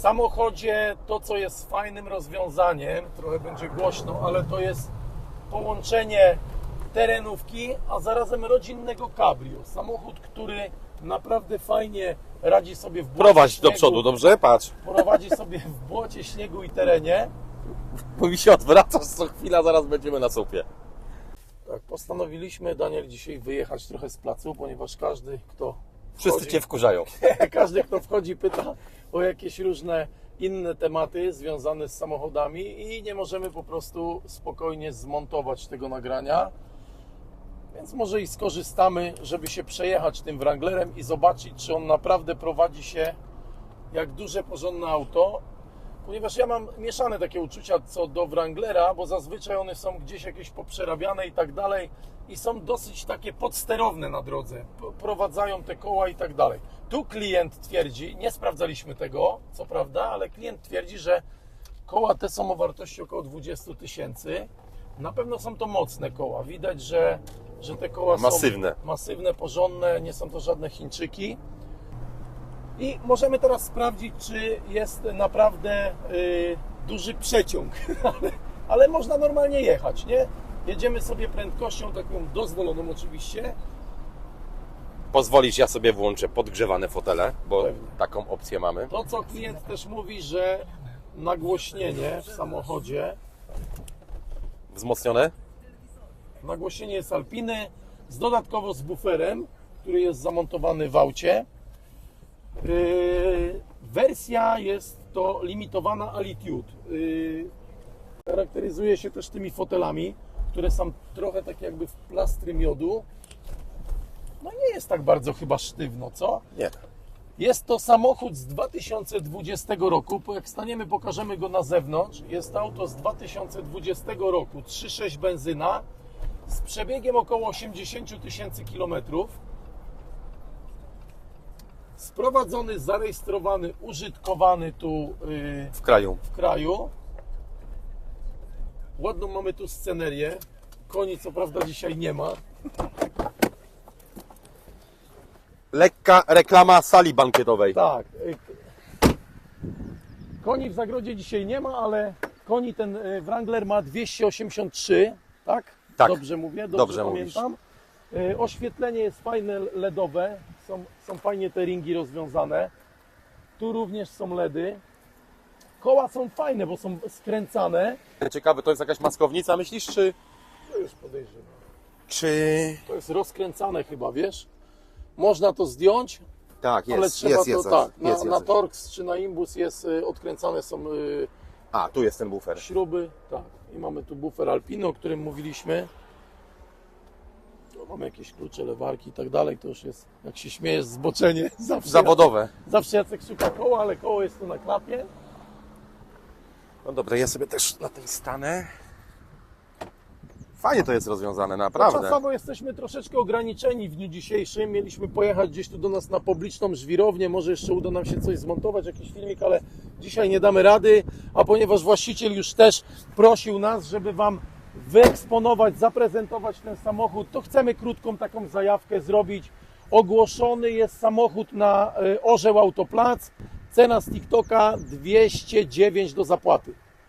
samochodzie to, co jest fajnym rozwiązaniem, trochę będzie głośno, ale to jest połączenie terenówki, a zarazem rodzinnego cabrio. Samochód, który naprawdę fajnie radzi sobie w błocie, Prowadź do śniegu, przodu, dobrze? Patrz. prowadzi sobie w błocie, śniegu i terenie. Bo mi się odwracasz co chwila, zaraz będziemy na słupie. Tak, postanowiliśmy, Daniel, dzisiaj wyjechać trochę z placu, ponieważ każdy, kto Wszyscy cię wkurzają. każdy, kto wchodzi, pyta o jakieś różne inne tematy związane z samochodami i nie możemy po prostu spokojnie zmontować tego nagrania. Więc może i skorzystamy, żeby się przejechać tym Wranglerem i zobaczyć, czy on naprawdę prowadzi się jak duże, porządne auto. Ponieważ ja mam mieszane takie uczucia co do Wranglera, bo zazwyczaj one są gdzieś jakieś poprzerabiane i tak dalej i są dosyć takie podsterowne na drodze, prowadzają te koła i tak dalej. Tu klient twierdzi, nie sprawdzaliśmy tego, co prawda, ale klient twierdzi, że koła te są o wartości około 20 tysięcy. Na pewno są to mocne koła. Widać, że, że te koła Masywne. są masywne, porządne, nie są to żadne Chińczyki. I możemy teraz sprawdzić, czy jest naprawdę y, duży przeciąg, ale, ale można normalnie jechać, nie? Jedziemy sobie prędkością taką dozwoloną oczywiście. Pozwolisz, ja sobie włączę podgrzewane fotele, bo Pewnie. taką opcję mamy. To, co klient też mówi, że nagłośnienie w samochodzie, Wzmocnione? nagłośnienie jest Alpiny, z dodatkowo z buferem, który jest zamontowany w aucie. Yy, wersja jest to limitowana Altitude. Yy, charakteryzuje się też tymi fotelami, które są trochę tak jakby w plastry miodu. No nie jest tak bardzo chyba sztywno, co? Nie. Jest to samochód z 2020 roku. Po- Jak staniemy, pokażemy go na zewnątrz. Jest to auto z 2020 roku, 3.6 benzyna, z przebiegiem około 80 tysięcy kilometrów. Sprowadzony, zarejestrowany, użytkowany tu yy, W kraju. w kraju. Ładną mamy tu scenerię. Koni co prawda dzisiaj nie ma. Lekka reklama sali bankietowej. Tak. y, Koni w zagrodzie dzisiaj nie ma, ale koni ten y, Wrangler ma 283, tak? Tak. Dobrze mówię, dobrze, Dobrze pamiętam. Y, Oświetlenie jest fajne LEDowe, są, są fajnie te ringi rozwiązane. Tu również są LEDy. Koła są fajne, bo są skręcane. Ciekawe, to jest jakaś maskownica, myślisz, czy... To już podejrzewam. Czy... To jest rozkręcane chyba, wiesz? Można to zdjąć, Tak, jest, ale trzeba jest, to jest, tak. Na, jest, jest na. Torx czy na Imbus jest y, odkręcane są y, A, tu jest ten bufer. śruby, tak. I mamy tu bufer Alpino, o którym mówiliśmy. Mamy jakieś klucze, lewarki i tak dalej. To już jest, jak się śmiejesz, zboczenie. Zawsze Zawodowe. Jacek, zawsze Jacek szuka koła, ale koło jest tu na klapie. No dobra, ja sobie też na tej stanę. Fajnie to jest rozwiązane, No, naprawdę. czasowo jesteśmy troszeczkę ograniczeni w dniu dzisiejszym. Mieliśmy pojechać gdzieś tu do nas na publiczną żwirownię. Może jeszcze uda nam się coś zmontować, jakiś filmik, ale dzisiaj nie damy rady. A ponieważ właściciel już też prosił nas, żeby Wam wyeksponować, zaprezentować ten samochód, to chcemy krótką taką zajawkę zrobić. Ogłoszony jest samochód na e, Orzeł Autoplac. Cena z TikToka 209 do zapłaty.